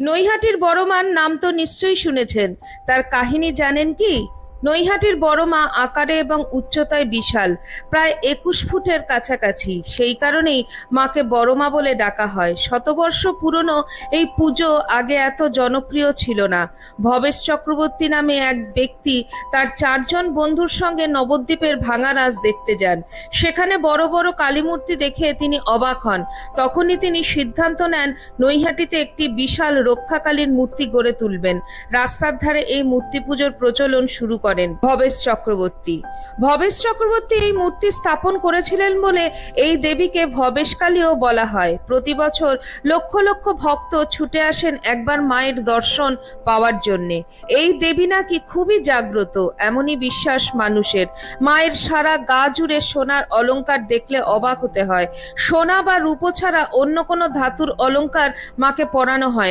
নৈহাটির বড়মান নাম তো নিশ্চয়ই শুনেছেন। তার কাহিনী জানেন কি? নৈহাটির বড় মা আকারে এবং উচ্চতায় বিশাল, প্রায় একুশ ফুটের কাছাকাছি। সেই কারণেই মাকে বড় মা বলে ডাকা হয়। শতবর্ষ পুরনো এই পুজো আগে এত জনপ্রিয় ছিল না। ভবেশ চক্রবর্তী নামে এক ব্যক্তি তার চারজন বন্ধুর সঙ্গে নবদ্বীপের ভাঙা রাজ দেখতে যান। সেখানে বড় বড় কালীমূর্তি দেখে তিনি অবাক হন। তখনই তিনি সিদ্ধান্ত নেন, নৈহাটিতে একটি বিশাল রক্ষাকালীর মূর্তি গড়ে তুলবেন। রাস্তার ধারে এই মূর্তি পুজোর প্রচলন শুরু করেন। ভবেশ চক্রবর্তী। ভবেশ চক্রবর্তী এই মূর্তি স্থাপন করেছিলেন বলে এই দেবীকে ভবেশকালীও বলা হয়। প্রতি বছর লক্ষ লক্ষ ভক্ত ছুটে আসেন একবার মায়ের দর্শন পাওয়ার জন্যে। এই দেবী নাকি খুবই জাগ্রত, এমনই বিশ্বাস মানুষের। মায়ের সারা গা জুড়ে সোনার অলঙ্কার দেখলে অবাক হতে হয়। সোনা বা রূপো ছাড়া অন্য কোনো ধাতুর অলংকার মাকে পরানো হয়